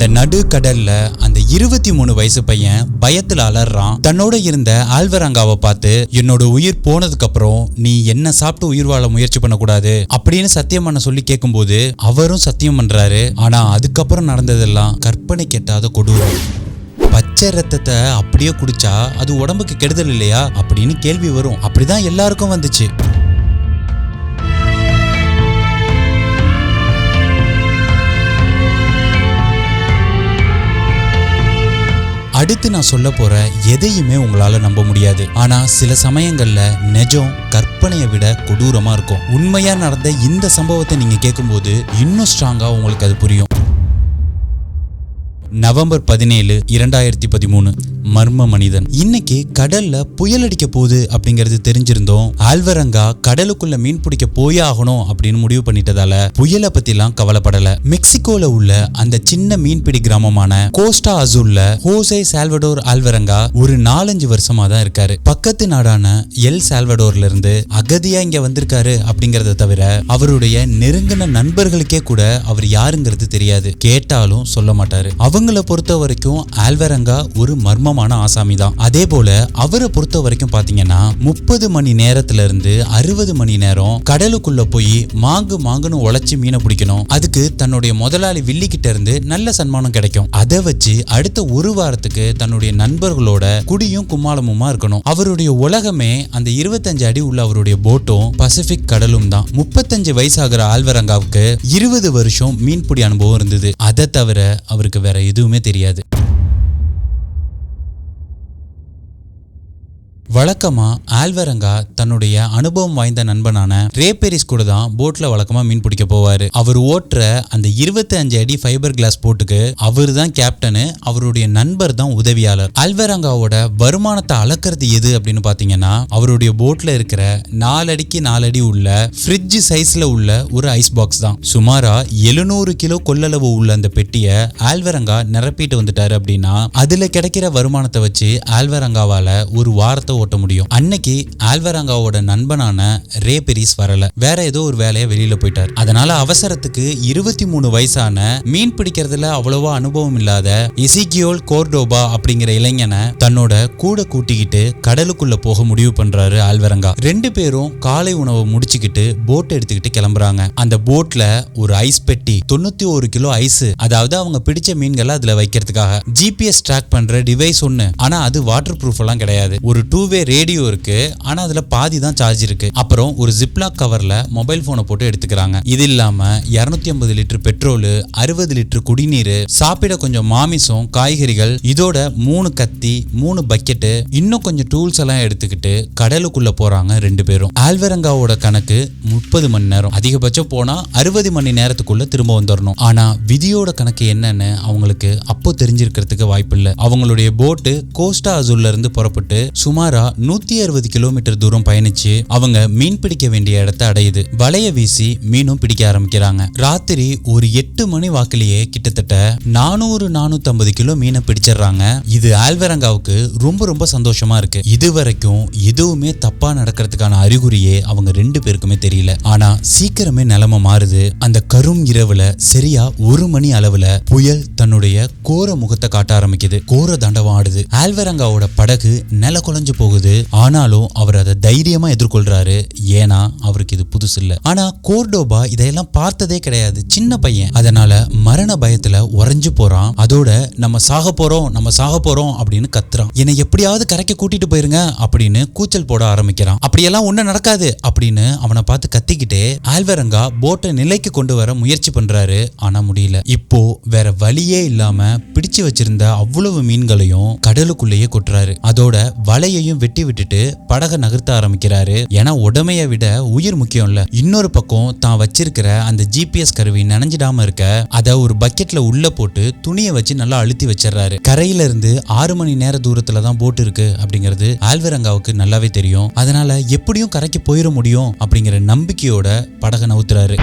அந்த நடு அந்த இருபத்தி மூணு வயசு பையன் பயத்துல அலறான். தன்னோட இருந்த ஆல்வராங்காவை பார்த்து என்னோட உயிர் போனதுக்கு அப்புறம் நீ என்ன சாப்பிட்டு உயிர் வாழ முயற்சி பண்ணக்கூடாது? அப்படின்னு சத்தியம் பண்ண சொல்லி கேட்கும்போது அவரும் சத்தியம் பண்றாரு. ஆனா அதுக்கப்புறம் நடந்ததெல்லாம் கற்பனை கெட்டாத கொடூரம். பச்சை ரத்தத்தை அப்படியே குடிச்சா அது உடம்புக்கு கெடுதல் இல்லையா? அப்படின்னு கேள்வி வரும். அப்படிதான் எல்லாருக்கும் வந்துச்சு. அடுத்து நான் சொல்ல போற எதையுமே உங்களால நம்ப முடியாது. ஆனா சில சமயங்கள்ல நெஜம் கற்பனையை விட கொடூரமா இருக்கும். உண்மையா நடந்த இந்த சம்பவத்தை நீங்க கேட்கும்போது இன்னும் ஸ்ட்ராங்கா உங்களுக்கு அது புரியும். நவம்பர் பதினேழு இரண்டாயிரத்தி பதிமூணு மர்ம மனிதன். இன்னைக்கு கடல்ல புயல் அடிக்க போகுது அப்படிங்கறது தெரிஞ்சிருந்தோம். ஆல்வரங்கா கடலுக்குள்ள மீன் பிடிக்க போயே ஆகணும் அப்படின்னு முடிவு பண்ணிட்டதால புயலை பத்திலாம் கவலைப்படல. மெக்சிகோல உள்ள அந்த சின்ன மீன்பிடி கிராமமான கோஸ்டா அசூல்ல ஹோசே சால்வடோர் ஆல்வரங்கா ஒரு நாலஞ்சு வருஷமா தான் இருக்காரு. பக்கத்து நாடான எல் சால்வடோர்ல இருந்து அகதியா இங்க வந்திருக்காரு அப்படிங்கறத தவிர அவருடைய நெருங்கின நண்பர்களுக்கே கூட அவர் யாருங்கிறது தெரியாது. கேட்டாலும் சொல்ல மாட்டாரு. இவங்களை பொறுத்த வரைக்கும் ஆல்வரங்கா ஒரு மர்மமான ஆசாமி தான். அதே போல அவரை பொறுத்த வரைக்கும் பாத்தீங்கன்னா முப்பது மணி நேரத்துல இருந்து அறுபது மணி நேரம் கடலுக்குள்ள போய் மாங்கு மாங்குன்னு உழைச்சி மீனை பிடிக்கணும். அதுக்கு தன்னுடைய முதலாளி வில்லி கிட்ட இருந்து நல்ல சன்மானம் கிடைக்கும். அதை வச்சு அடுத்த ஒரு வாரத்துக்கு தன்னுடைய நண்பர்களோட குடியும் கும்மாளமுமா இருக்கணும். அவருடைய உலகமே அந்த இருபத்தஞ்சு அடி உள்ள அவருடைய போட்டும் பசிபிக் கடலும் தான். முப்பத்தஞ்சு வயசாகிற ஆல்வரங்காவுக்கு இருபது வருஷம் மீன்பிடி அனுபவம் இருந்தது. அதை தவிர அவருக்கு வேற எதுவுமே தெரியாது வழக்கமா ஆல்வரங்கா தன்னுடைய அனுபவம் வாய்ந்த நண்பனான ரேபெரிஸ் கூட தான் போட்ல வழக்கமா மீன் பிடிக்க போவாரு. அவர் ஓட்டுற அந்த இருபத்தி அஞ்சு அடி ஃபைபர் கிளாஸ் போட்டுக்கு அவர் தான் கேப்டனு அவருடைய நண்பர் தான் உதவியாளர். ஆல்வரங்காவோட வருமானத்தை அளக்கிறது எது அப்படின்னு பாத்தீங்கன்னா அவருடைய போட்ல இருக்கிற நாலு அடிக்கு நாலு அடி உள்ள ஃப்ரிட்ஜ் சைஸ்ல உள்ள ஒரு ஐஸ் பாக்ஸ் தான். சுமாரா எழுநூறு கிலோ கொள்ளளவு உள்ள அந்த பெட்டியை ஆல்வரங்கா நிரப்பிட்டு வந்துட்டாரு அப்படின்னா அதுல கிடைக்கிற வருமானத்தை வச்சு ஆல்வரங்காவால ஒரு வாரத்தை ஓட்ட முடியும். அன்னைக்கு ஆல்வரங்காவோட நண்பனான ரே பெரிஸ் வரல. வேற ஏதோ ஒரு வேலையை வெளியில போயிட்டார். அதனால அவசரத்துக்கு இருபத்தி மூணு வயசான மீன் பிடிக்கிறதுல அவ்வளவா அனுபவம் இல்லாத இசிகியோல் கோர்டோபா அப்படிங்கிற இளைஞனை தன்னோட கூட கூட்டிக்கிட்டு கடலுக்குள்ள போக முடிவு பண்றாரு ஆல்வரங்கா. ரெண்டு பேரும் காலை உணவை முடிச்சுக்கிட்டு போட் எடுத்துக்கிட்டு கிளம்புறாங்க. அந்த போட்ல ஒரு ஐஸ் பெட்டி தொண்ணூத்தி ஒரு கிலோ ஐஸ் அதாவது அவங்க பிடிச்ச மீன்களை அதுல வைக்கிறதுக்காக. ஜிபிஎஸ் ட்ராக் பண்ற டிவைஸ் ஒண்ணு. ஆனா அது வாட்டர் ப்ரூஃப் எல்லாம் கிடையாது. ஒரு டூ வே ரேடியோ இருக்கு. ஆனா அதுல பாதி தான் சார்ஜ் இருக்கு. அப்புறம் ஒரு ஜிப்லாக் கவர்ல மொபைல் போனை போட்டு எடுத்துக்கிறாங்க. இது இல்லாம இருநூத்தி ஐம்பது லிட்டர் பெட்ரோல் அறுபது லிட்டர் குடிநீர் சாப்பிட கொஞ்சம் மாமிசம் காய்கறிகள் இதோட மூணு கத்தி மூணு பக்கெட்டு இன்னும் கொஞ்சம் டூல்ஸ் எல்லாம் எடுத்துக்கிட்டு கடலுக்குள்ள போறாங்க ரெண்டு பேரும். ஆல்வரங்காவோட கணக்கு முப்பது மணி நேரம். அதிகபட்சம் போனா அறுபது மணி நேரத்துக்குள்ள திரும்ப வந்துடணும் ஆனா விதியோட கணக்கு என்னன்னு அவங்களுக்கு அப்போ தெரிஞ்சிருக்கிறதுக்கு வாய்ப்பு இல்லை அவங்களுடைய போட்டு கோஸ்டா அசூல்ல இருந்து புறப்பட்டு சுமார் நூத்தி அறுபது கிலோமீட்டர் தூரம் பயணிச்சு அவங்க மீன் பிடிக்க வேண்டிய இடத்தை அடையுது. வலைய வீசி மீனும் பிடிக்க ஆரம்பிக்கிறாங்க. ராத்திரி ஒரு எட்டு மணி வாக்கிலேயே கிட்டத்தட்ட நானூறு நானூத்தி ஐம்பது கிலோ மீனை பிடிச்சிடுறாங்க. இது ஆல்வரங்காவுக்கு ரொம்ப ரொம்ப சந்தோஷமா இருக்கு. இது வரைக்கும் எதுவுமே தப்பா நடக்கிறதுக்கான அறிகுறியே அவங்க ரெண்டு பேருக்குமே தெரியல. ஆனா சீக்கிரமே நிலைமை மாறுது. அந்த கரும் இரவுல சரியா ஒரு மணி அளவுல புயல் தன்னுடைய கோர முகத்தை காட்ட ஆரம்பிக்குது. கோர தண்டவம் ஆடுது. ஆல்வரங்காவோட படகு நில குலைஞ்சு போகுது. ஆனாலும் அவர் அதை தைரியமா எதிர்கொள்றாரு. ஏன்னா அவருக்கு இது புதுசு இல்ல. ஆனா கோர்டோபா இதையெல்லாம் பார்த்ததே கிடையாது. சின்ன பையன். அதனால மரண பயத்துல உறைஞ்சு போறான். அதோட நம்ம சாக போறோம் நம்ம சாக போறோம் அப்படின்னு கத்துறான். என்னை எப்படியாவது கரைக்க கூட்டிட்டு போயிருங்க அப்படின்னு கூச்சல் போட ஆரம்பிக்கிறான். அப்படியெல்லாம் ஒண்ணும் நடக்காது அப்படின்னு அவனை பார்த்து கத்திக்கிட்டே ஆல்வரங்கா போட்டை நிலைக்கு கொண்டு வர முயற்சி பண்றாரு. ஆனா முடியல. இப்போ வேற வழியே இல்லாம பிடிச்சு வச்சிருந்த அவ்வளவு மீன்களையும் கடலுக்குள்ளேயே கொட்டுறாரு. அதோட வலையையும் வெட்டி விட்டுட்டு படகை நகர்த்த ஆரம்பிக்கிறாரு. ஏன்னா உடமையை விட உயிர் முக்கியம் இல்ல இன்னொரு பக்கம் தான் வச்சிருக்கிற அந்த ஜிபிஎஸ் கருவி நனைஞ்சிடாம இருக்க அதை ஒரு பக்கெட்ல உள்ள போட்டு துணியை வச்சு நல்லா அழுத்தி வச்சிடுறாரு. கரையில இருந்து ஆறு மணி நேர தூரத்துல தான் போட்டு இருக்கு அப்படிங்கிறது ஆல்வரங்காவுக்கு நல்லாவே தெரியும். அதனால எப்படியும் கரைக்கு போயிட முடியும் அப்படிங்கிற நம்பிக்கையோட படகை நவுத்துறாரு.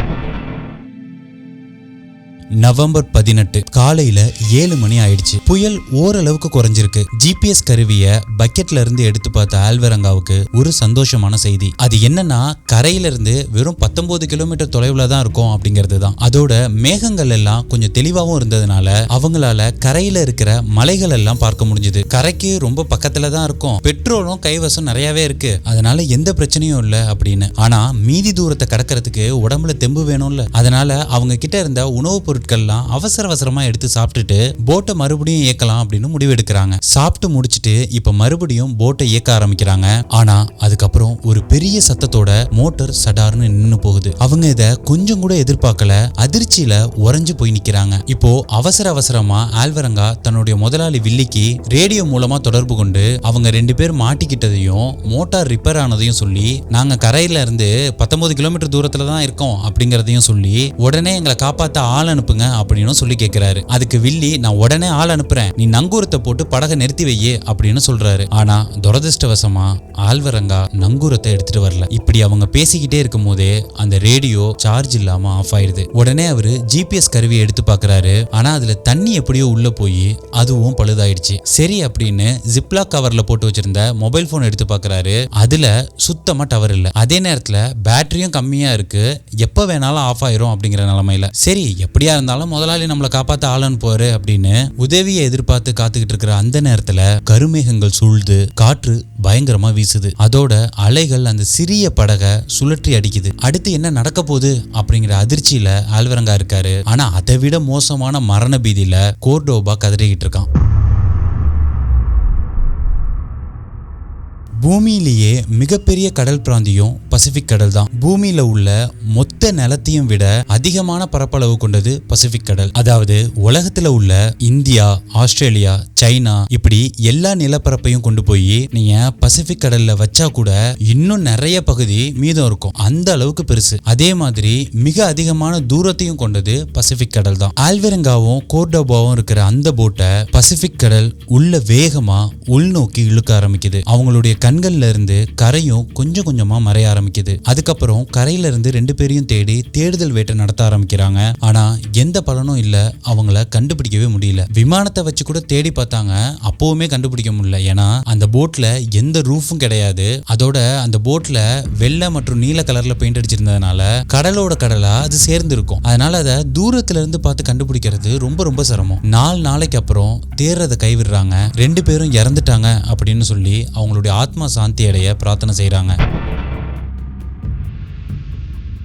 நவம்பர் பதினெட்டு காலையில ஏழு மணி ஆயிடுச்சு. புயல் ஓரளவுக்கு குறைஞ்சிருக்கு. ஜிபிஎஸ் கருவிய பக்கெட்ல இருந்து எடுத்து பார்த்த ஆல்வரங்காவுக்கு ஒரு சந்தோஷமான செய்தி. அது என்னன்னா கரையில இருந்து வெறும் பத்தொன்பது கிலோமீட்டர் தொலைவுல தான் இருக்கும் அப்படிங்கிறது தான். அதோட மேகங்கள் எல்லாம் கொஞ்சம் தெளிவாகவும் இருந்ததுனால அவங்களால கரையில இருக்கிற மலைகள் எல்லாம் பார்க்க முடிஞ்சது. கரைக்கு ரொம்ப பக்கத்துல தான் இருக்கும். பெட்ரோலும் கைவசம் நிறையவே இருக்கு. அதனால எந்த பிரச்சனையும் இல்லை அப்படின்னு. ஆனா மீதி தூரத்தை கடக்கிறதுக்கு உடம்புல தெம்பு வேணும்ல. அதனால அவங்க கிட்ட இருந்த உணவுப் பொருட்கள்லாம் அவசர அவசரமா எடுத்து சாப்பிட்டுட்டு போட்டை மறுபடியும் இயக்கலாம் அப்படின்னு முடிவெடுக்கிறாங்க. சாப்பிட்டு முடிச்சிட்டு இப்ப மறுபடியும் போட்டை இயக்க ஆரம்பிக்கிறாங்க. ஆனா அதுக்கப்புறம் ஒரு பெரிய சத்தத்தோட மோட்டார் சடார்னு நின்னு போகுது. அவங்க இத கொஞ்சம் கூட எதிர்பார்க்கல. அதிர்ச்சியில உறைஞ்சு போய் நிக்கிறாங்க. இப்போ அவசர அவசரமா ஆல்வரங்கா தன்னுடைய முதலாளி வில்லிக்கு ரேடியோ மூலமா தொடர்பு கொண்டு அவங்க ரெண்டு பேர் மாட்டிக்கிட்டதையும் மோட்டார் ரிப்பேர் ஆனதையும் சொல்லி நாங்க கரையில இருந்து பத்தொன்பது கிலோமீட்டர் தூரத்துல தான் இருக்கோம் அப்படிங்கறதையும் சொல்லி உடனே எங்களை காப்பாத்த ஆள் அனுப்புங்க அப்படின்னு சொல்லி கேட்கிறாரு அதுக்கு வில்லி நான் உடனே ஆள் அனுப்புறேன். நீ நங்கூரத்தை போட்டு படகை நிறுத்தி வையே அப்படின்னு சொல்றாரு. ஆனா துரதிருஷ்டவசமா ஆழ்வரங்கா நங்கூரத்தை எடுத்துட்டு வரல. இப்படி அவங்க பேசிக்கிட்டே இருக்கும் போதே அந்த ரேடியோ சார்ஜ் இல்லாம ஆஃப் ஆயிடுது உடனே அவரு ஜிபிஎஸ் கருவியை எடுத்து பாக்குறாரு. ஆனா அதுல தண்ணி எப்படியோ உள்ள போய் அதுவும் பழுதாயிடுச்சு. சரி அப்படின்னு ஜிப்லாக் கவர்ல போட்டு வச்சிருந்த மொபைல் போன் எடுத்து பாக்குறாரு. அதுல சுத்தமா டவர் இல்ல. அதே நேரத்துல பேட்டரியும் கம்மியா இருக்கு. எப்ப வேணாலும் ஆஃப் ஆயிரும் அப்படிங்கிற நிலைமையில. சரி எப்படியா இருந்தாலும் முதலாளி நம்மளை காப்பாற்ற ஆளன் போறே அப்படின்னு உதவியை எதிர்பார்த்து காத்துக்கிட்டு இருக்கிற அந்த நேரத்துல கருமேகங்கள் சூழ்ந்து காற்று பயங்கரமா வீசுது. அதோட அலைகள் அந்த சிறிய படகை சுழற்றி அடிக்குது. அடுத்து என்ன நடக்க போகுது அப்படிங்கிற அதிர்ச்சியில ஆழ்வரங்கா இருக்காரு. ஆனா அதை விட மோசமான மரண பீதியில கோர்டோபா கதறிக்கிட்டு இருக்கான். பூமியிலேயே மிகப்பெரிய கடல் பிராந்தியம் பசிபிக் கடல் தான். பூமியில உள்ள மொத்த நிலத்தையும் விட அதிகமான பரப்பளவு கொண்டது பசிபிக் கடல். அதாவது உலகத்துல உள்ள இந்தியா ஆஸ்திரேலியா சைனா இப்படி எல்லா நிலப்பரப்பையும் கொண்டு போய் நீங்க பசிபிக் கடல்ல வச்சா கூட இன்னும் நிறைய பகுதி மீதம் இருக்கும். அந்த அளவுக்கு பெருசு. அதே மாதிரி மிக அதிகமான தூரத்தையும் கொண்டது பசிபிக் கடல் தான். ஆல்வெரங்காவும் கோர்டோபாவும் இருக்கிற அந்த போட்டை பசிபிக் கடல் உள்ள வேகமா உள்நோக்கி இழுக்க ஆரம்பிக்குது. அவங்களுடைய கண்கள்ல இருந்து கரையும் கொஞ்சம் கொஞ்சமா மறைய ஆரம்பிக்குது. அதுக்கப்புறம் கரையில இருந்து ரெண்டு பேரையும் தேடி தேடுதல் வேட்டை நடத்த ஆரம்பிக்கிறாங்க. ஆனா எந்த பலனும் இல்ல. அவங்கள கண்டுபிடிக்கவே முடியல. விமானத்தை வச்சு கூட தேடி பார்த்தாங்க. அப்பவுமே கண்டுபிடிக்க முடியல. ஏன்னா அந்த போட்ல எந்த ரூஃபும் கிடையாது. அதோட அந்த போட்ல வெள்ளை மற்றும் நீல கலர்ல பெயிண்ட் அடிச்சிருந்ததுனால கடலோட கடலா அது சேர்ந்து இருக்கும் அதனால அதை தூரத்துல இருந்து பார்த்து கண்டுபிடிக்கிறது ரொம்ப ரொம்ப சிரமம். நாலு நாளைக்கு அப்புறம் தேர்றதை கைவிடுறாங்க. ரெண்டு பேரும் இறந்துட்டாங்க அப்படின்னு சொல்லி அவங்களுடைய ஆத்ம சாந்தி அடைய பிரார்த்தனை செய்கிறாங்க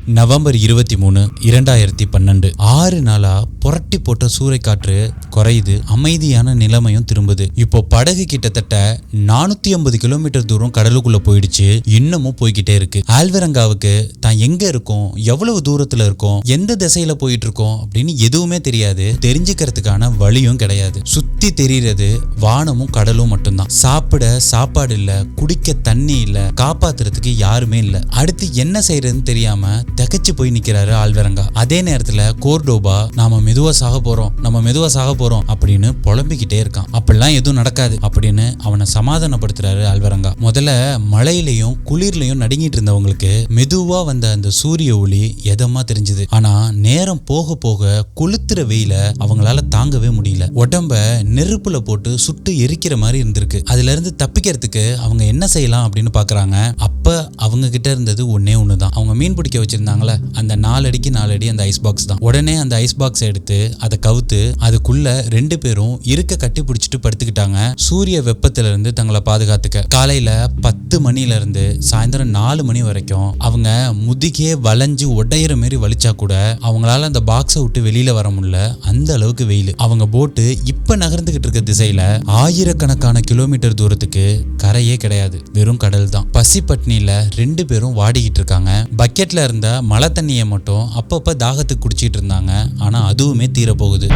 நவம்பர் இருபத்தி மூணு இரண்டாயிரத்தி பன்னெண்டு. ஆறு நாளா புரட்டி போட்ட சூறைக்காற்று குறையுது அமைதியான நிலைமையும் திரும்புது. இப்போ படகு கிட்டத்தட்ட நானூத்தி ஐம்பது கிலோமீட்டர் தூரம் கடலுக்குள்ள போயிடுச்சு இன்னமும் போய்கிட்டே இருக்கு. ஆல்வரங்காவுக்கு தான் எங்க இருக்கோம்? எவ்வளவு தூரத்துல இருக்கோம்? எந்த திசையில போயிட்டு இருக்கோம் அப்படின்னு எதுவுமே தெரியாது தெரிஞ்சுக்கிறதுக்கான வழியும் கிடையாது. சுத்தி தெரியறது வானமும் கடலும் மட்டும்தான். சாப்பிட சாப்பாடு இல்ல குடிக்க தண்ணி இல்ல காப்பாத்துறதுக்கு யாருமே இல்ல. அடுத்து என்ன செய்யறதுன்னு தெரியாம திகைச்சு போய் நிக்கிறாரு ஆழ்வரங்கா அதே நேரத்துல கோர்டோபா நாம மெதுவா சாக போறோம் நம்ம மெதுவா சாக போறோம் அப்படின்னு புலம்பிக்கிட்டே இருக்கான். அப்படிலாம் எதுவும் நடக்காது அப்படின்னு அவனை சமாதானப்படுத்துறாரு ஆழ்வரங்கா முதல்ல மழையிலையும் குளிர்லையும் நடுங்கிட்டு இருந்தவங்களுக்கு மெதுவா வந்த அந்த சூரிய ஒளி எதமா தெரிஞ்சது. ஆனா நேரம் போக போக கொளுத்துற வெயில அவங்களால தாங்கவே முடியல. உடம்ப நெருப்புல போட்டு சுட்டு எரிக்கிற மாதிரி இருந்திருக்கு. அதுல இருந்து தப்பிக்கிறதுக்கு அவங்க என்ன செய்யலாம் அப்படின்னு பாக்குறாங்க. அப்ப அவங்க கிட்ட இருந்தது ஒன்னே ஒண்ணுதான். அவங்க மீன் பிடிக்க வச்சிருந்தாங்களே அந்த நாலு அடிக்கு நாலு அடி அந்த ஐஸ் பாக்ஸ் தான். உடனே அந்த ஐஸ் பாக்ஸ் எடுத்து அதை கவுத்து அதுக்குள்ள ரெண்டு பேரும் இருக்க கட்டி பிடிச்சிட்டு படுத்துக்கிட்டாங்க. சூரிய வெப்பத்துல இருந்து தங்களை பாதுகாத்துக்க. காலையில பத்து மணில இருந்து சாயந்தரம் நாலு மணி வரைக்கும் அவங்க முதுகே வளைஞ்சு உடையிற மாதிரி வலிச்சா கூட அவங்களால அந்த பாக்ஸை விட்டு வெளியில வர முடியல. அந்த அளவுக்கு வெயில். அவங்க போட்டு இப்ப நகர்ந்துகிட்டு இருக்க திசையில ஆயிரக்கணக்கான கிலோமீட்டர் தூரத்துக்கு கரையே கிடையாது. வெறும் கடல் தான் பசி பட்னியில ரெண்டு பேரும் வாடிக்கிட்டு இருக்காங்க. பக்கெட்ல இருந்த மழை தண்ணியை மட்டும் அப்பப்ப தாகத்துக்கு குடிச்சிட்டு இருந்தாங்க. ஆனா அதுவுமே தீரப்போகுது.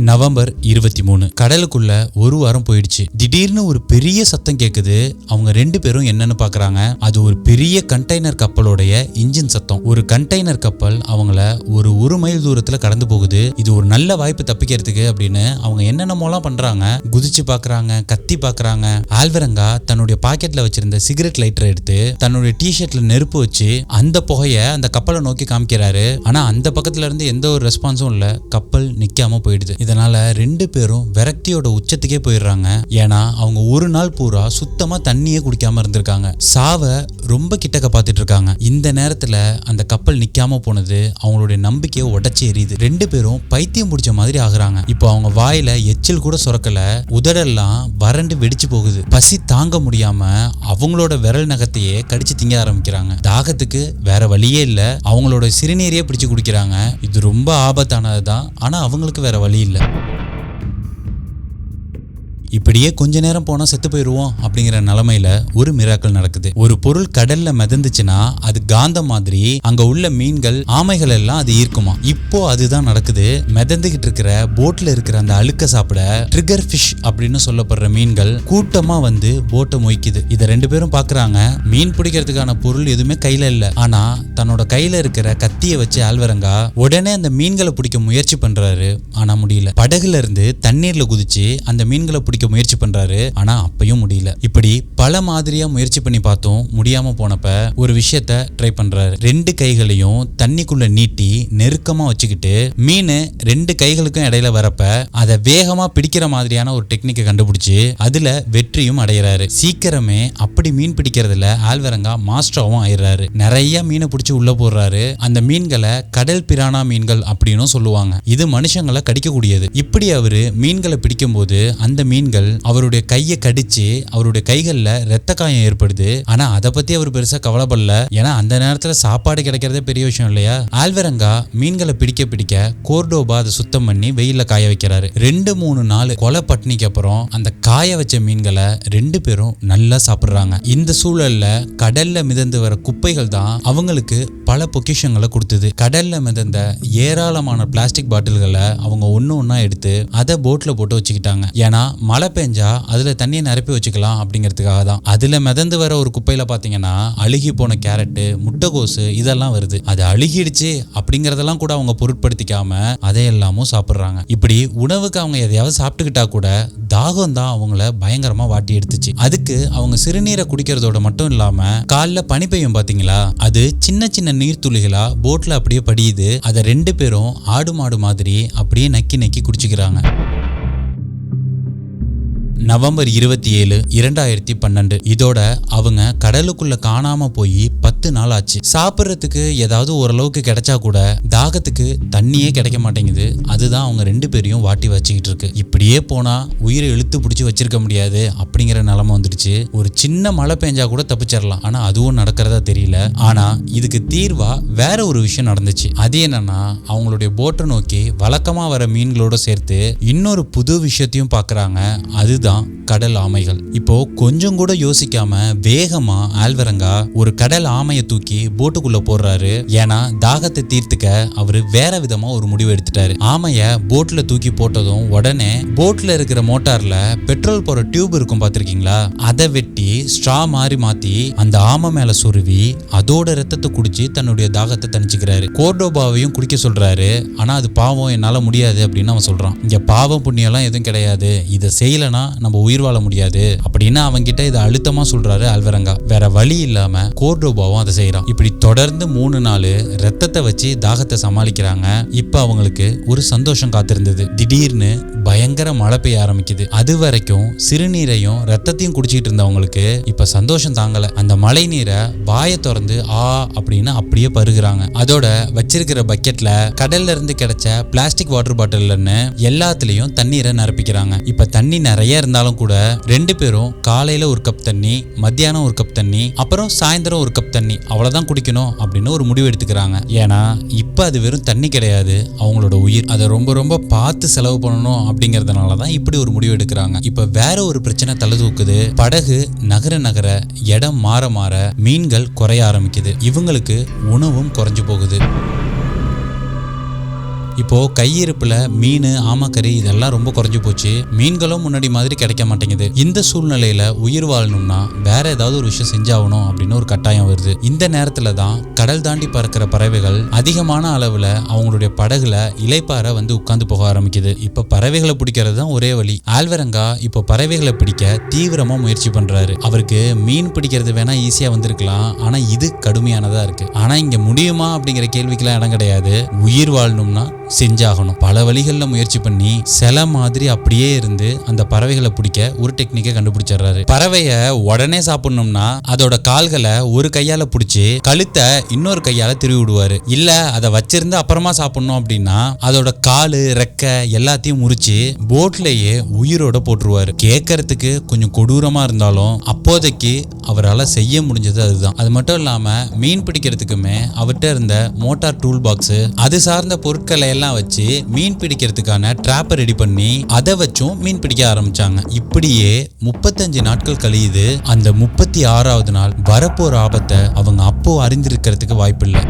நவம்பர் இருபத்தி மூணு. கடலுக்குள்ள ஒரு வாரம் போயிடுச்சு. திடீர்னு ஒரு பெரிய சத்தம் கேக்குது. அவங்க ரெண்டு பேரும் என்னன்னு பாக்குறாங்க. அது ஒரு பெரிய கண்டெய்னர் கப்பலோடைய இன்ஜின் சத்தம். ஒரு கண்டெய்னர் கப்பல் அவங்கள ஒரு ஒரு மைல் தூரத்துல கடந்து போகுது. இது ஒரு நல்ல வாய்ப்பு தப்பிக்கிறதுக்கு அப்படின்னு அவங்க என்னென்னமோலாம் பண்றாங்க குதிச்சு பாக்குறாங்க கத்தி பாக்குறாங்க. ஆல்வரங்கா தன்னுடைய பாக்கெட்ல வச்சிருந்த சிகரெட் லைட்டர் எடுத்து தன்னுடைய டிஷர்ட்ல நெருப்பு வச்சு அந்த புகைய அந்த கப்பலை நோக்கி காமிக்கிறாரு. ஆனா அந்த பக்கத்துல இருந்து எந்த ஒரு ரெஸ்பான்ஸும் இல்ல. கப்பல் நிக்காம போயிடுது. இதனால ரெண்டு பேரும் விரக்தியோட உச்சத்துக்கே போயிடுறாங்க. ஏன்னா அவங்க ஒரு நாள் பூரா சுத்தமா தண்ணியே குடிக்காம இருந்திருக்காங்க. சாவை ரொம்ப கிட்டக்க பார்த்துட்டு இருக்காங்க. இந்த நேரத்துல அந்த கப்பல் நிக்காம போனது அவங்களுடைய நம்பிக்கையை உடச்சி எரியுது. ரெண்டு பேரும் பைத்தியம் பிடிச்ச மாதிரி ஆகுறாங்க. இப்போ அவங்க வாயில எச்சில் கூட சுரக்கல. உதடெல்லாம் வறண்டு வெடிச்சு போகுது. பசி தாங்க முடியாம அவங்களோட விரல் நகத்தையே கடிச்சு திங்க ஆரம்பிக்கிறாங்க. தாகத்துக்கு வேற வழியே இல்ல. அவங்களோட சிறுநீரையே பிடிச்சு குடிக்கிறாங்க. இது ரொம்ப ஆபத்தானது தான் ஆனா அவங்களுக்கு வேற வழி இல்லை. ಇಲ್ಲ இப்படியே கொஞ்ச நேரம் போனால் செத்து போயிடுவோம் அப்படிங்கிற நிலமையில ஒரு மிராக்கள் நடக்குது. ஒரு பொருள் கடல்ல மிதந்துச்சுன்னா அது காந்தம் மாதிரி அங்க உள்ள மீன்கள் ஆமைகள் எல்லாம் அது ஈர்க்குமா? இப்போ அதுதான் நடக்குது. மிதந்துகிட்டு இருக்கிற போட்ல இருக்கிற அந்த அழுக்க சாப்பிட ட்ரிகர் ஃபிஷ் அப்படின்னு சொல்லப்படுற மீன்கள் கூட்டமா வந்து போட்டை மொய்க்குது. இதை ரெண்டு பேரும் பாக்குறாங்க. மீன் பிடிக்கிறதுக்கான பொருள் எதுவுமே கையில இல்ல. ஆனா தன்னோட கையில இருக்கிற கத்தியை வச்சு ஆல்வரங்கா உடனே அந்த மீன்களை பிடிக்க முயற்சி பண்றாரு. ஆனா முடியல. படகுல இருந்து தண்ணீர்ல குதிச்சு அந்த மீன்களை பிடிக்க முயற்சி பண்றாரு. ஆனா அப்பயும் முடியல. இப்படி பல மாதிரியா முயற்சி பண்ணி பார்த்தோம். முடியாம போனப்ப ஒரு விஷயத்த ட்ரை பண்றாரு. ரெண்டு கைகளையும் தண்ணிக்குள்ள நீட்டி நெருக்கமா வச்சுக்கிட்டு மீன் ரெண்டு கைகளுக்கும் இடையில வரப்ப அதை வேகமா பிடிக்கிற மாதிரியான ஒரு டெக்னிக்கை கண்டுபிடிச்சு அதுல வெற்றியும் அடையிறாரு. சீக்கிரமே அப்படி மீன் பிடிக்கிறதுல ஆல்வரங்கா மாஸ்டராவும் ஆயிடுறாரு. நிறைய மீனை பிடிச்சி உள்ள போடுறாரு. அந்த மீன்களை கடல் பிரானா மீன்கள் அப்படின்னும் சொல்லுவாங்க. இது மனுஷங்களை கடிக்கக்கூடியது. இப்படி அவரு மீன்களை பிடிக்கும் போது அந்த மீன்கள் அவருடைய கையை கடிச்சு அவருடைய கைகள்ல ரத்த காயம் ஏற்படுது. ஆனா அதை பத்தி அவர் பெருசா கவலைப்படல. ஏன்னா அந்த நேரத்துல சாப்பாடு கிடைக்கிறதே பெரிய விஷயம் இல்லையா? ஆல்வரங்கா மீன்களை பிடிக்க பிடிக்க கோர்டோபா அதை சுத்தம் பண்ணி வெயில காய வைக்கிறாரு. ரெண்டு மூணு நாள் கொலை பட்டினிக்கு அப்புறம் அந்த காய வச்ச மீன்களை ரெண்டு பேரும் நல்லா சாப்பிடுறாங்க. இந்த சூழல்ல கடல்ல மிதந்து வர குப்பைகள் தான் அவங்களுக்கு பல பொக்கிஷங்களை கொடுத்தது. கடல்ல மிதந்த ஏராளமான பிளாஸ்டிக் பாட்டில்களை அவங்க ஒன்னு ஒன்னா எடுத்து அதை போட்ல போட்டு வச்சுக்கிட்டாங்க. ஏன்னா மழை மழை பெஞ்சா அதில் தண்ணியை நிரப்பி வச்சுக்கலாம் அப்படிங்கிறதுக்காக தான். அதில் மிதந்து வர ஒரு குப்பையில் பார்த்தீங்கன்னா அழுகி போன கேரட்டு முட்டைகோசு இதெல்லாம் வருது. அது அழுகிடுச்சு அப்படிங்கிறதெல்லாம் கூட அவங்க பொருட்படுத்திக்காம அதையெல்லாமும் சாப்பிட்றாங்க. இப்படி உணவுக்கு அவங்க எதையாவது சாப்பிட்டுக்கிட்டா கூட தாகம் தான் அவங்கள பயங்கரமா வாட்டி எடுத்துச்சு. அதுக்கு அவங்க சிறுநீரை குடிக்கிறதோட மட்டும் இல்லாம காலில் பனி பெய்யும் பாத்தீங்களா? அது சின்ன சின்ன நீர்த்துளிகளா போட்ல அப்படியே படியுது. அதை ரெண்டு பேரும் ஆடு மாடு மாதிரி அப்படியே நக்கி நக்கி குடிச்சுக்கிறாங்க. நவம்பர் இருபத்தி ஏழு இரண்டாயிரத்தி பன்னெண்டு. இதோட அவங்க கடலுக்குள்ள காணாம போய் பத்து நாள் ஆச்சு. சாப்பிட்றதுக்கு ஏதாவது ஓரளவுக்கு கிடைச்சா கூட தாகத்துக்கு தண்ணியே கிடைக்க மாட்டேங்குது. அதுதான் அவங்க ரெண்டு பேரையும் வாட்டி வச்சுக்கிட்டு இருக்கு. இப்படியே போனா உயிரை இழுத்து பிடிச்சி வச்சிருக்க முடியாது அப்படிங்கிற நிலைமை வந்துடுச்சு. ஒரு சின்ன மழை பெஞ்சா கூட தப்பிச்சிடலாம். ஆனா அதுவும் நடக்கிறதா தெரியல. ஆனா இதுக்கு தீர்வா வேற ஒரு விஷயம் நடந்துச்சு. அது என்னன்னா அவங்களுடைய போட்டை நோக்கி வழக்கமா வர மீன்களோட சேர்த்து இன்னொரு புது விஷயத்தையும் பாக்குறாங்க. அதுதான் கடல் ஆமைகள். இப்போ கொஞ்சம் கூட யோசிக்காம வேகமா ஆல்வரங்கா ஒரு கடல் ஆமையை தூக்கி போட்டுக்குள்ள போடுறாரு. ஏன்னா தாகத்தை தீர்த்துக்க அவரு வேற விதமா ஒரு முடிவு எடுத்துட்டாரு. ஆமைய போட்ல தூக்கி போட்டதும் உடனே போட்ல இருக்கிற மோட்டார்ல பெட்ரோல் போற டியூப் இருக்கும் பாத்திருக்கீங்களா அதை வெட்டி ஸ்ட்ரா மாதிரி மாத்தி அந்த ஆமை மேல சொருவி அதோட ரத்தத்தை குடிச்சு தன்னுடைய தாகத்தை தணிச்சுக்கிறாரு. கோர்டோபாவையும் குடிக்க சொல்றாரு. ஆனா அது பாவம் என்னால முடியாது அப்படின்னு அவன் சொல்றான். இங்க பாவம் புண்ணியம்லாம் எதுவும் கிடையாது. இதை செய்யலனா நம்ம உயிர் வாழ முடியாது அப்படின்னு அவன்கிட்ட இதை அழுத்தமா சொல்றாரு அல்வரங்கா. வேற வழி இல்லாம கோர்டோபாவும் அதை செய்யறான் இப்படி தொடர்ந்து மூணு நாள் ரத்தத்தை வச்சு தாகத்தை சமாளிக்கிறாங்க. இப்ப அவங்களுக்கு ஒரு சந்தோஷம் காத்திருந்தது. திடீர்னு பயங்கர மழை பெய்ய ஆரம்பிக்குது. அது வரைக்கும் சிறுநீரையும் ரத்தத்தையும் குடிச்சிட்டு இருந்தவங்களுக்கு இப்ப சந்தோஷம் தாங்கல. அந்த மழை நீரை வாயை திறந்து ஆ அப்படின்னு அப்படியே பருகிறாங்க. அதோட வச்சிருக்கிற பக்கெட்ல கடல்ல இருந்து கிடைச்ச பிளாஸ்டிக் வாட்டர் பாட்டில் எல்லாத்துலயும் தண்ணீரை நிரப்பிக்கிறாங்க. இப்ப தண்ணி நிறைய இருந்தாலும் கூட ரெண்டு பேரும் காலையில ஒரு கப் தண்ணி மத்தியானம் ஒரு கப் தண்ணி அப்புறம் சாயந்தரம் ஒரு கப் தண்ணி அவ்வளவுதான் குடிக்கணும் அப்படின்னு ஒரு முடிவு எடுத்துக்கிறாங்க. ஏன்னா இப்ப அது வெறும் தண்ணி கிடையாது. அவங்களோட உயிர் அதை ரொம்ப ரொம்ப பார்த்து செலவு பண்ணணும் அப்படிங்கிறதுனால தான் இப்படி ஒரு முடிவு எடுக்கிறாங்க. இப்ப வேற ஒரு பிரச்சனை தலை தூக்குது படகு நகர நகர இடம் மாற மாற மீன்கள் குறைய ஆரம்பிக்குது. இவங்களுக்கு உணவும் குறைஞ்சு போகுது. இப்போ கையிருப்புல மீன் ஆமக்கறி இதெல்லாம் ரொம்ப குறைஞ்சு போச்சு. மீன்களும் முன்னாடி மாதிரி கிடைக்க மாட்டேங்குது. இந்த சூழ்நிலையில உயிர் வாழணும்னா வேற ஏதாவது ஒரு விஷயம் செஞ்சாகணும் அப்படின்னு ஒரு கட்டாயம் வருது. இந்த நேரத்துல தான் கடல் தாண்டி பறக்கிற பறவைகள் அதிகமான அளவுல அவங்களுடைய படகுல இலைப்பாறை வந்து உட்கார்ந்து போக ஆரம்பிக்குது. இப்ப பறவைகளை பிடிக்கிறது தான் ஒரே வழி. ஆல்வரங்கா இப்போ பறவைகளை பிடிக்க தீவிரமா முயற்சி பண்றாரு. அவருக்கு மீன் பிடிக்கிறது வேணா ஈஸியா வந்திருக்கலாம். ஆனா இது கடுமையானதா இருக்கு. ஆனா இங்க முடியுமா அப்படிங்கிற கேள்விக்கெல்லாம் இடம் கிடையாது. உயிர் வாழணும்னா செஞ்சாகணும். பல வழிகளில் முயற்சி பண்ணி சில மாதிரி அப்படியே இருந்து அந்த பறவைகளை பிடிக்க ஒரு டெக்னிக்கை கண்டுபிடிச்சிடுறாரு. பறவைய உடனே சாப்பிடணும்னா அதோட கால்களை ஒரு கையால பிடிச்சி கழுத்தை இன்னொரு கையால திருவி விடுவாரு இல்ல அதை வச்சிருந்து அப்புறமா சாப்பிடணும் அப்படின்னா அதோட காலு ரெக்க எல்லாத்தையும் முறிச்சு போட்லயே உயிரோட போட்டுருவாரு. கேட்கறதுக்கு கொஞ்சம் கொடூரமா இருந்தாலும் அப்போதைக்கு அவரால் செய்ய முடிஞ்சது அதுதான். அது மட்டும் இல்லாம மீன் பிடிக்கிறதுக்குமே அவர்கிட்ட இருந்த மோட்டார் டூல் பாக்ஸ் அது சார்ந்த பொருட்களை எல்லாம் வச்சு மீன் பிடிக்கிறதுக்கான ட்ராப்பை ரெடி பண்ணி அதை வச்சும் மீன் பிடிக்க ஆரம்பிச்சாங்க. இப்படியே முப்பத்தஞ்சு நாட்கள் கழியுது. அந்த முப்பத்தி ஆறாவது நாள் வரப்போற ஆபத்தை அவங்க அப்போ அறிந்திருக்கிறதுக்கு வாய்ப்பில்லை.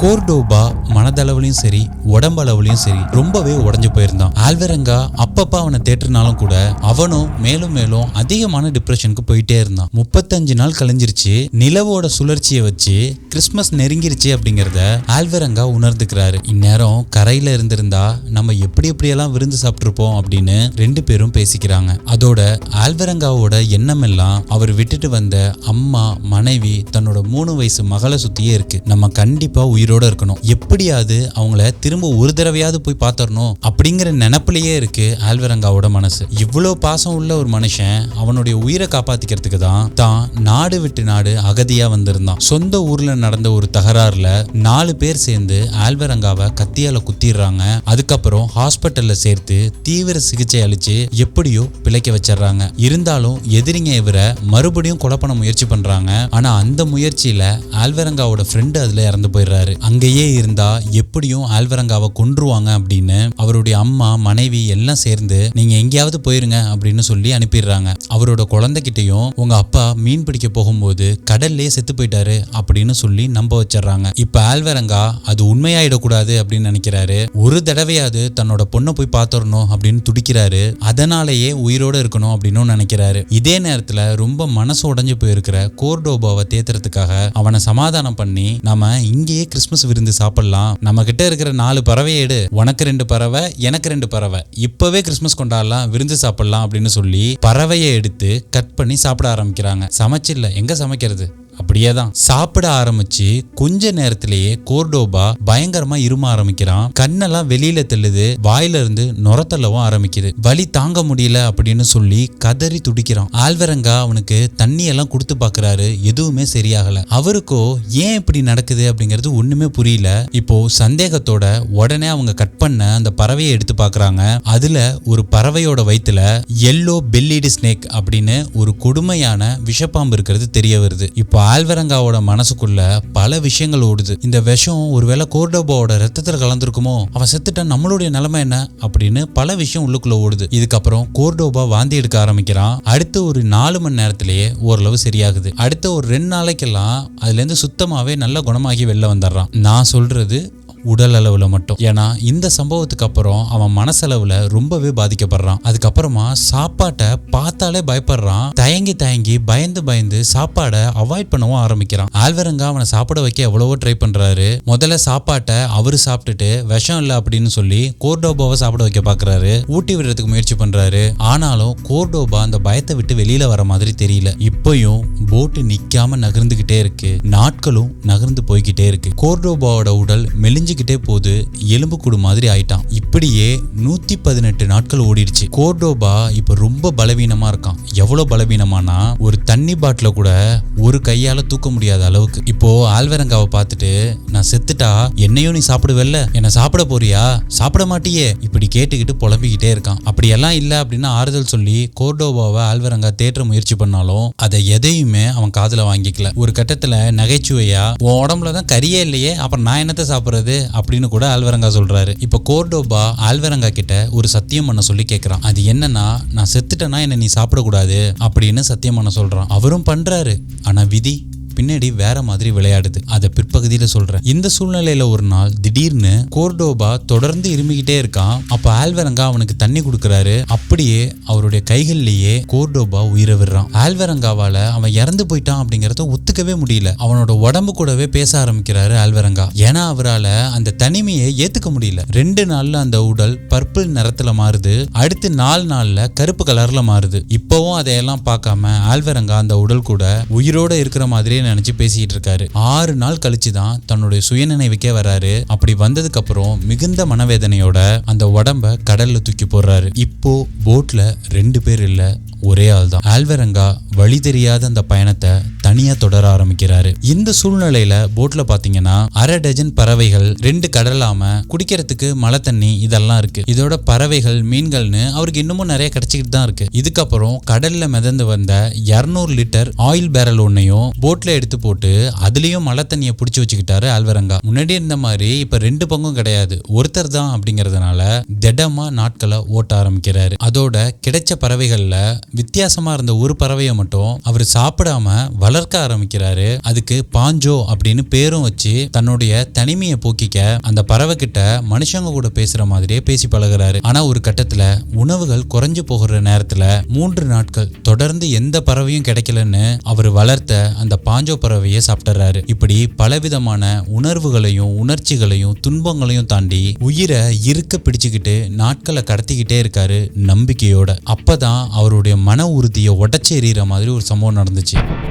கோர்டோபா மனதளவுலையும் சரி உடம்பளவுலையும் சரி ரொம்பவே உடஞ்சு போயிருந்தான். ஆல்வரங்கா அப்பப்ப அவனை தேற்றுனாலும் கூட அவனும் மேலும் மேலும் அதிகமான டிப்ரெஷனுக்கு போயிட்டே இருந்தான். முப்பத்தஞ்சு நாள் கழிஞ்சிருச்சு நிலவோட சுழற்சியை வச்சு கிறிஸ்மஸ் நெருங்கிருச்சு அப்படிங்கிறத ஆல்வரங்கா உணர்ந்துக்கிறாரு. இந்நேரம் கரையில இருந்திருந்தா நம்ம எப்படி எப்படியெல்லாம் விருந்து சாப்பிட்ருப்போம் அப்படின்னு ரெண்டு பேரும் பேசிக்கிறாங்க. அதோட ஆல்வரங்காவோட எண்ணம் எல்லாம் அவர் விட்டுட்டு வந்த அம்மா மனைவி தன்னோட மூணு வயசு மகளை சுத்தியே இருக்கு. நம்ம கண்டிப்பா உயிரோட இருக்கணும். எப்படியாவது அவங்கள திரும்ப ஒரு தடவையாவது போய் பார்த்தரணும் அப்படிங்கிற நினப்பிலேயே இருக்கு ஆல்வரங்காவோட மனசு. இவ்வளோ பாசம் உள்ள ஒரு மனுஷன் அவனுடைய உயிரை காப்பாத்திக்கிறதுக்கு தான் தான் நாடு விட்டு நாடு அகதியா வந்திருந்தான். சொந்த ஊர்ல நடந்த ஒரு தகராறுல நாலு பேர் சேர்ந்து ஆல்வரங்காவை கத்தியால குத்திடுறாங்க. அதுக்கப்புறம் ஹாஸ்பிட்டல்ல சேர்த்து தீவிர சிகிச்சை அளிச்சு எப்படியோ பிழைக்க வச்சிடுறாங்க. இருந்தாலும் எதிரிங்க இவரை மறுபடியும் கொலை பண்ண முயற்சி பண்றாங்க. ஆனா அந்த முயற்சியில ஆல்வரங்காவோட ஃப்ரெண்டு அதுல இறந்து போயிடுறாரு. அங்கேயே இருந்தா எப்படியும் ஆல்வரங்காவை கொன்றுவாங்க அப்படின்னு அவருடைய அம்மா மனைவி எல்லாம் சேர்ந்து நீங்க எங்கேயாவது போயிருங்க அப்படின்னு சொல்லி அனுப்பிடுறாங்க. அவரோட குழந்தைகிட்டையும் உங்க அப்பா மீன் பிடிக்க போகும்போது கடல்லே செத்து போயிட்டாரு அப்படின்னு சொல்லி நம்ப வச்சிடுறாங்க. இப்ப ஆல்வரங்கா அது உண்மையாயிடக்கூடாது அப்படின்னு நினைக்கிறாரு. ஒரு தடவையாவது தன்னோட பொண்ணை போய் பார்த்துடணும் அப்படின்னு துடிக்கிறாரு. அதனாலேயே உயிரோட இருக்கணும் அப்படின்னு நினைக்கிறாரு. இதே நேரத்துல ரொம்ப மனசு உடஞ்சு போயிருக்கிற கோர்டோபாவை தேத்துறதுக்காக அவனை சமாதானம் பண்ணி நம்ம இங்கேயே கிறிஸ்மஸ் விருந்து சாப்பிடலாம். நம்ம கிட்ட இருக்கிற நாலு பறவையை எடு. உனக்கு ரெண்டு பறவை எனக்கு ரெண்டு பறவை. இப்பவே கிறிஸ்மஸ் கொண்டாடலாம் விருந்து சாப்பிடலாம் அப்படின்னு சொல்லி பறவையை எடுத்து கட் பண்ணி சாப்பிட ஆரம்பிக்கிறாங்க. சமைச்சில்ல. எங்க சமைக்கிறது? அப்படியே தான் சாப்பிட ஆரம்பிச்சு கொஞ்ச நேரத்திலேயே கோர்டோபா பயங்கரமா இரும ஆரம்பிக்கிறான். கண்ணெல்லாம் வெளியில தெள்ளுது வாயில இருந்து நுரத்தள்ளவும் ஆரம்பிக்குது. வலி தாங்க முடியல அப்படின்னு சொல்லி கதறி துடிக்கிறான். ஆல்வரங்கா அவனுக்கு தண்ணி எல்லாம் கொடுத்து பாக்குறாரு எதுவுமே சரியாகல. அவருக்கோ ஏன் இப்படி நடக்குது அப்படிங்கிறது ஒண்ணுமே புரியல. இப்போ சந்தேகத்தோட உடனே அவங்க கட் பண்ண அந்த பறவையை எடுத்து பாக்குறாங்க. அதுல ஒரு பறவையோட வயிற்றுல எல்லோ பெல்லிடு ஸ்னேக் அப்படின்னு ஒரு கொடுமையான விஷப்பாம்பு இருக்கிறது தெரிய வருது. இப்போ ஆல்வரங்காவோட மனசுக்குள்ள பல விஷயங்கள் ஓடுது. இந்த விஷம் ஒருவேளை கோர்டோபாவோட ரத்தத்தில் கலந்துருக்குமோ? அவன் செத்துட்டான் நம்மளுடைய நிலைமை என்ன? அப்படின்னு பல விஷயம் உள்ளுக்குள்ள ஓடுது. இதுக்கப்புறம் கோர்டோபா வாந்தி எடுக்க ஆரம்பிக்கிறான். அடுத்த ஒரு நாலு மணி நேரத்திலேயே ஓரளவு சரியாகுது. அடுத்த ஒரு ரெண்டு நாளைக்கெல்லாம் அதுல இருந்து சுத்தமாவே நல்ல குணமாகி வெளில வந்துடுறான். நான் சொல்றது உடல் அளவுல மட்டும். ஏன்னா இந்த சம்பவத்துக்கு அப்புறம் அவன் மனசளவுல ரொம்பவே பாதிக்கப்படுறான். அதுக்கப்புறமா சாப்பாட்டை பார்த்தாலே பயப்படுறான். தயங்கி தயங்கி பயந்து பயந்து சாப்பாடை அவாய்ட் பண்ணவும் ஆரம்பிக்கிறான். ஆல்வரங்கா அவனை சாப்பிட வைக்க எவ்வளவோ ட்ரை பண்றாரு. முதல்ல சாப்பாட்டை அவரு சாப்பிட்டுட்டு விஷம் இல்லை அப்படின்னு சொல்லி கோர்டோபாவை சாப்பிட வைக்க பாக்குறாரு. ஊட்டி விடுறதுக்கு முயற்சி பண்றாரு. ஆனாலும் கோர்டோபா அந்த பயத்தை விட்டு வெளியில வர மாதிரி தெரியல. இப்பயும் போட்டு நிக்காம நகர்ந்துகிட்டே இருக்கு. நாட்களும் நகர்ந்து போய்கிட்டே இருக்கு. கோர்டோபாவோட உடல் மெலிஞ்சுக்கிட்டே போது எலும்புக்கூடு மாதிரி ஆயிட்டான். இப்படியே நூத்தி பதினெட்டு நாட்கள் ஓடிடுச்சு. கோர்டோபா இப்ப ரொம்ப பலவீனமா இருக்கான். எவ்வளவு பலவீனமானா ஒரு தண்ணி பாட்டில கூட ஒரு கையால தூக்க முடியாத அளவுக்கு. இப்போ ஆல்வரங்காவை பார்த்துட்டு நான் செத்துட்டா என்னையும் நீ சாப்பிடுவல்ல? என்ன சாப்பிட போறியா? சாப்பிட மாட்டியே? இப்படி கேட்டுக்கிட்டு புலம்பிக்கிட்டே இருக்கான். அப்படியெல்லாம் இல்ல அப்படின்னு ஆறுதல் சொல்லி கோர்டோபாவை ஆல்வரங்கா தேற்ற முயற்சி பண்ணாலும் அதை எதையுமே அவன் காதுல வாங்கிக்கல. ஒரு கட்டத்துல நகைச்சுவையா உன் உடம்புல தான் கரியே இல்லையே அப்புறம் நான் என்னத்தை சாப்பிடுறது? அப்படின்னு கூட ஆல்வரங்கா சொல்றாரு. இப்போ கோர்டோபா ஆல்வரங்கா கிட்ட ஒரு சத்தியம் பண்ண சொல்லி கேட்கறான் அது என்னன்னா நான் செத்துட்டேன்னா என்ன நீ சாப்பிடக்கூடாது அப்படின்னு சத்தியம் பண்ண சொல்றான். அவரும் பண்றாரு. ஆனா விதி பின்னாடி வேற மாதிரி விளையாடுது. அதை பிற்பகுதியில சொல்றேன். இந்த சூழ்நிலையில ஒரு நாள் திடீர்னு கோர்டோபா தொடர்ந்து இருமிக்கிட்டே இருக்கான். அப்ப ஆல்வரங்கா அவனுக்கு தண்ணி கொடுக்கறாரு. அப்படியே அவருடைய கைகள்லயே கோர்டோபா உயிரை விடுறான். ஆல்வரங்காவால அவன் இறந்து போயிட்டான் அப்படிங்கறத ஒத்துக்கவே முடியல. அவனோட உடம்பு கூடவே பேச ஆரம்பிக்கிறாரு ஆல்வரங்கா. ஏன்னா அவரால அந்த தனிமையை ஏத்துக்க முடியல. ரெண்டு நாள்ல அந்த உடல் பர்பிள் நிறத்துல மாறுது. அடுத்து நாலு நாள்ல கருப்பு கலர்ல மாறுது. இப்பவும் அதையெல்லாம் பார்க்காம ஆல்வரங்கா அந்த உடல் கூட உயிரோட இருக்கிற மாதிரியே நினைச்சு பேசிட்டு இருக்காரு. ஆறு நாள் கழிச்சு தான் தன்னுடைய சுயநினைவுக்கே வராரு. அப்படி வந்ததுக்கு அப்புறம் மிகுந்த மனவேதனையோட அந்த உடம்ப கடல்ல தூக்கி போடுறாரு. இப்போ போட்ல ரெண்டு பேர் இல்ல ஒரே ஆள் தான். ஆல்வரங்கா வழி தெரியாத அந்த பயணத்தை தனியா தொடர ஆரம்பிக்கிறாரு. இந்த சூழ்நிலையில போட்ல பாத்தீங்கன்னா அரை டஜன் பறவைகள் ரெண்டு கடலாம குடிக்கிறதுக்கு மழை தண்ணி இதெல்லாம் இருக்கு. இதோட பறவைகள் மீன்கள்னு அவருக்கு இன்னமும் நிறைய கிடைச்சிக்கிட்டு தான் இருக்கு. இதுக்கப்புறம் கடல்ல மிதந்து வந்த 200 லிட்டர் ஆயில் பேரல் ஒன்னையும் போட்ல எடுத்து போட்டு அதுலயும் மழை தண்ணியை பிடிச்சி வச்சுக்கிட்டாரு ஆல்வரங்கா. முன்னாடி இருந்த மாதிரி இப்போ ரெண்டு பங்கும் கிடையாது. ஒருத்தர் தான் அப்படிங்கறதுனால திடமா நாட்களை ஓட்ட ஆரம்பிக்கிறாரு. அதோட கிடைச்ச பறவைகள்ல வித்தியாசமாக இருந்த ஒரு பறவையை மட்டும் அவர் சாப்பிடாம வளர்க்க ஆரம்பிக்கிறாரு. அதுக்கு பாஞ்சோ அப்படின்னு பேரும் வச்சு தன்னுடைய தனிமையை போக்கிக்க அந்த பறவை கிட்ட மனுஷங்க கூட பேசுற மாதிரியே பேசி பழகுறாரு. ஆனா ஒரு கட்டத்துல உணவுகள் குறைஞ்சு போகிற நேரத்துல மூன்று நாட்கள் தொடர்ந்து எந்த பறவையும் கிடைக்கலன்னு அவர் வளர்த்த அந்த பாஞ்சோ பறவையை சாப்பிட்டுறாரு. இப்படி பலவிதமான உணர்வுகளையும் உணர்ச்சிகளையும் துன்பங்களையும் தாண்டி உயிரை இருக்க பிடிச்சுக்கிட்டு நாட்களை கடத்திக்கிட்டே இருக்காரு நம்பிக்கையோட. அப்பதான் அவருடைய மன உறுதியை உடச்சேறிகிற மாதிரி ஒரு சம்பவம் நடந்துச்சு.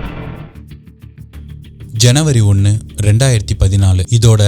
ஜனவரி ஒன்று ரெண்டாயிரத்தி பதினாலு. இதோட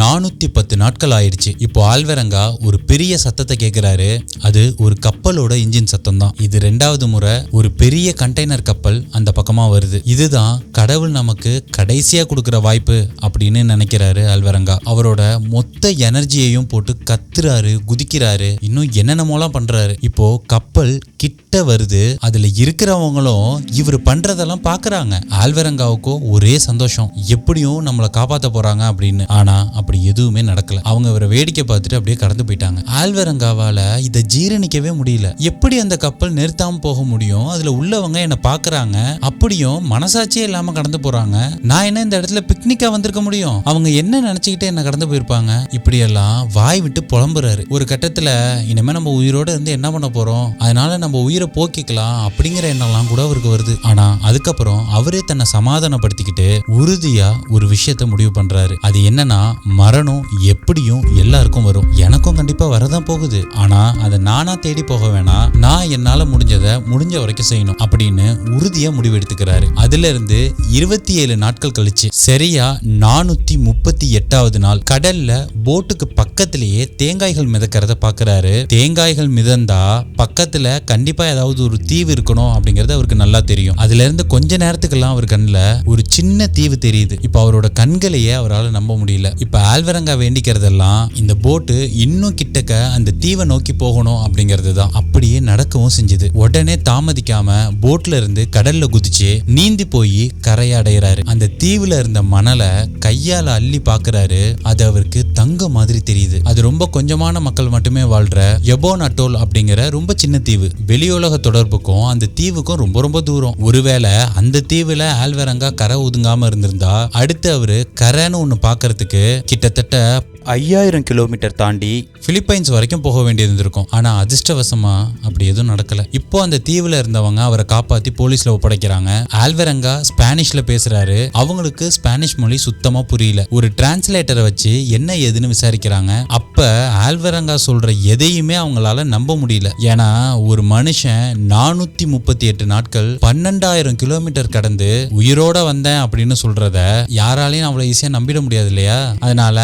நானூற்றி பத்து நாட்கள் ஆயிடுச்சு. இப்போ ஆல்வரங்கா ஒரு பெரிய சத்தத்தை கேட்குறாரு அது ஒரு கப்பலோட இன்ஜின் சத்தம் தான். இது ரெண்டாவது முறை ஒரு பெரிய கண்டெய்னர் கப்பல் அந்த பக்கமாக வருது. இதுதான் கடவுள் நமக்கு கடைசியாக கொடுக்குற வாய்ப்பு அப்படின்னு நினைக்கிறாரு ஆல்வரங்கா அவரோட மொத்த எனர்ஜியையும் போட்டு கத்துறாரு குதிக்கிறாரு. இன்னும் என்னென்னமோலாம் பண்றாரு. இப்போ கப்பல் கிட்ட வருது. அதுல இருக்கிறவங்களும் இவர் பண்றதெல்லாம் பாக்குறாங்க. ஆழ்வரங்காவுக்கும் ஒரே சந்தோஷம். எப்படியும் நம்மளை காப்பாற்ற போறாங்க அப்படின்னு. ஆனா அப்படி எதுவுமே நடக்கல. அவங்க இவரை வேடிக்கை பார்த்துட்டு அப்படியே கடந்து போயிட்டாங்க. ஆல்வரங்காவால இதை ஜீரணிக்கவே முடியல. எப்படி அந்த கப்பல் நிறுத்தாம போக முடியும்? அதுல உள்ளவங்க என்ன பாக்குறாங்க. அப்படியும் மனசாட்சியே இல்லாம கடந்து போறாங்க. நான் என்ன இந்த இடத்துல பிக்னிக்கா வந்திருக்க முடியும்? அவங்க என்ன நினைச்சுக்கிட்டு என்ன கடந்து போயிருப்பாங்க? இப்படியெல்லாம் வாய் விட்டு புலம்புறாரு. ஒரு கட்டத்துல இனிமே நம்ம உயிரோட இருந்து என்ன பண்ண போறோம்? அதனால நம்ம உயிரை போக்கிக்கலாம் அப்படிங்கிற எண்ணம்லாம் கூட அவருக்கு வருது. ஆனா அதுக்கப்புறம் அவரே தன்னை சமாதானப்படுத்திக்கிட்டு உறுதியா ஒரு விஷயத்த முடிவு பண்றாரு. அது என்னன்னா மரணம் எப்படியும் எல்லாருக்கும் வரும். எனக்கும் கண்டிப்பா வரதான் போகுது. ஆனா அதை நானா தேடி போக வேணாம். நான் என்னால முடிஞ்சதை முடிஞ்ச வரைக்கும் செய்யணும் அப்படின்னு உறுதியா முடிவெடுத்துக்கிறாரு அதுல இருந்து இருபத்தி ஏழு நாட்கள் கழிச்சு சரியா நானூத்தி முப்பத்தி எட்டாவது நாள் கடல்ல போட்டுக்கு பக்கத்திலேயே தேங்காய்கள் மிதக்கிறத பாக்குறாரு. தேங்காய்கள் மிதந்தா பக்கத்துல கண்டிப்பா ஏதாவது ஒரு தீவு இருக்கணும் அப்படிங்கறது அவருக்கு நல்லா தெரியும். அதுல இருந்து கொஞ்ச நேரத்துக்கெல்லாம் அவர் கண்ணுல ஒரு சின்ன தீவு தெரியுது. இப்ப அவரோட கண்களையே அவரால் நம்ப முடியல. இப்ப ஆல்வரங்கா வேண்டிக்கிறதெல்லாம் இந்த போட்டு இன்னும் கிட்டக்க அந்த தீவை நோக்கி போகணும் அப்படிங்கிறது தான். அப்படியே நடக்கவும் செஞ்சது. உடனே தாமதிக்காம போட்ல இருந்து கடல்ல குதிச்சு நீந்தி போய் கரையை அடையிறாரு அந்த தீவுல இருந்த மணலை கையால அள்ளி பாக்குறாரு. அது அவருக்கு தங்க மாதிரி தெரியுது. அது ரொம்ப கொஞ்சமான மக்கள் மட்டுமே வாழ்ற எபோன் அப்படிங்கிற ரொம்ப சின்ன தீவு. வெளியுலக தொடர்புக்கும் அந்த தீவுக்கும் ரொம்ப ரொம்ப தூரம். ஒருவேளை அந்த தீவுல ஆல்வரங்கா கரை ஒதுங்காம இருந்திருந்தா அடுத்து அவரு கரைன்னு ஒண்ணு பார்க்கறதுக்கு கிட்டத்தட்ட ஐயாயிரம் கிலோமீட்டர் தாண்டி பிலிப்பைன்ஸ் வரைக்கும் போக வேண்டியது இருந்திருக்கும். ஆனால் அதிர்ஷ்டவசமாக அப்படி எதுவும் நடக்கலை. இப்போ அந்த தீவில் இருந்தவங்க அவரை காப்பாற்றி போலீஸில் ஒப்படைக்கிறாங்க. ஆல்வரங்கா ஸ்பானிஷில் பேசுகிறாரு அவங்களுக்கு ஸ்பானிஷ் மொழி சுத்தமாக புரியல. ஒரு டிரான்ஸ்லேட்டரை வச்சு என்ன ஏதுன்னு விசாரிக்கிறாங்க. அப்போ ஆல்வரங்கா சொல்கிற எதையுமே அவங்களால நம்ப முடியல. ஏன்னா ஒரு மனுஷன் நானூற்றி முப்பத்தி எட்டு நாட்கள் பன்னெண்டாயிரம் கிலோமீட்டர் கடந்து உயிரோட வந்தேன் அப்படின்னு சொல்கிறத யாராலையும் அவ்வளோ ஈஸியாக நம்பிட முடியாது இல்லையா? அதனால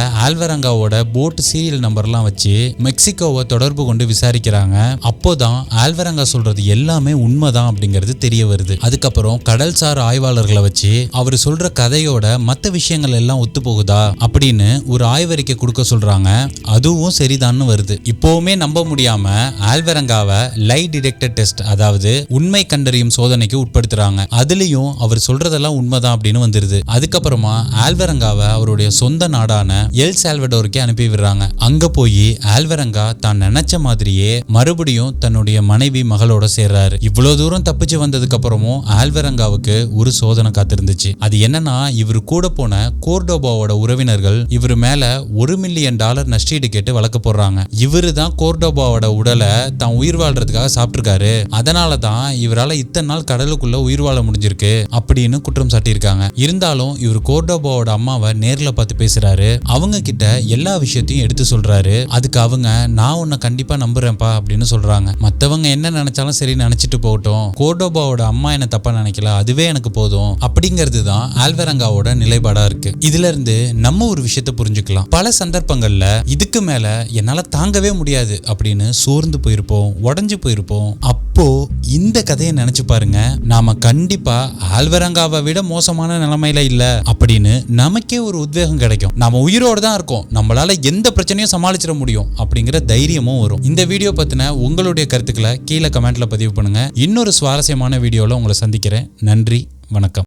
ஆல்வரங்காவோட போட் சீரியல் நம்பர்லாம் வச்சு மெக்சிகோவை தொடர்பு கொண்டு விசாரிக்கிறாங்க. அப்போதான் ஆல்வரங்கா சொல்றது எல்லாமே உண்மைதான் அப்படிங்கிறது தெரிய வருது. அதுக்கப்புறம் கடல்சார் ஆய்வாளர்களை வச்சு அவர் சொல்ற கதையோட மற்ற விஷயங்கள் எல்லாம் ஒத்து போகுதா அப்படின்னு ஒரு ஆய்வறிக்கை கொடுக்க சொல்றாங்க. அதுவும் சரிதான்னு வருது. இப்போவுமே நம்ப முடியாம ஆல்வரங்காவை லை டிடெக்டர் டெஸ்ட் அதாவது உண்மை கண்டறியும் சோதனைக்கு உட்படுத்துறாங்க. அதுலயும் அவர் சொல்றதெல்லாம் உண்மைதான் அப்படின்னு வந்துருது. அதுக்கப்புறமா ஆல்வரங்காவை அவருடைய சொந்த நாடான எல் சால்வடோ பெங்களூருக்கே அனுப்பி விடுறாங்க அங்க போய் ஆல்வரங்கா தான் நினைச்ச மாதிரியே மறுபடியும் தன்னுடைய மனைவி மகளோட சேர்றாரு. இவ்வளவு தூரம் தப்பிச்சு வந்ததுக்கு அப்புறமும் ஆல்வரங்காவுக்கு ஒரு சோதனை காத்திருந்துச்சு. அது என்னன்னா இவர் கூட போன கோர்டோபாவோட உறவினர்கள் இவர் மேல ஒரு மில்லியன் டாலர் நஷ்டீடு கேட்டு வழக்கு போடுறாங்க. இவரு தான் கோர்டோபாவோட உடலை தான் உயிர் வாழ்றதுக்காக சாப்பிட்டிருக்காரு. அதனால தான் இவரால இத்தனை நாள் கடலுக்குள்ள உயிர் வாழ முடிஞ்சிருக்கு அப்படின்னு குற்றம் சாட்டியிருக்காங்க. இருந்தாலும் இவர் கோர்டோபாவோட அம்மாவை நேரில் பார்த்து பேசுறாரு. அவங்க கிட்ட எல்லா விஷயத்தையும் எடுத்து சொல்றாரு. அதுக்கு அவங்க நான் உன்னை கண்டிப்பா நம்புறேன்ப்பா அப்படின்னு சொல்றாங்க. மத்தவங்க என்ன நினைச்சாலும் சரி நினைச்சிட்டு போகட்டும். கோர்டோபாவோட அம்மா என்ன தப்பா நினைக்கல அதுவே எனக்கு போதும் அப்படிங்கிறது தான் ஆல்வரங்காவோட நிலைப்பாடா இருக்கு. இதுல இருந்து நம்ம ஒரு விஷயத்தை புரிஞ்சுக்கலாம். பல சந்தர்ப்பங்கள்ல இதுக்கு மேல என்னால தாங்கவே முடியாது அப்படின்னு சோர்ந்து போயிருப்போம் உடஞ்சு போயிருப்போம். அப்போ இந்த கதையை நினைச்சு பாருங்க. நாம கண்டிப்பா ஆல்வரங்காவை விட மோசமான நிலைமையில இல்ல அப்படின்னு நமக்கே ஒரு உத்வேகம் கிடைக்கும். நாம உயிரோடு தான் இருக்கோம். நம்மளால எந்த பிரச்சனையும் சமாளிச்சிட முடியும் அப்படிங்கிற தைரியமும் வரும். இந்த வீடியோ பத்தின உங்களுடைய கருத்துக்களை கீழே கமெண்ட்ல பதிவு பண்ணுங்க. இன்னொரு சுவாரஸ்யமான வீடியோல உங்களை சந்திக்கிறேன். நன்றி வணக்கம்.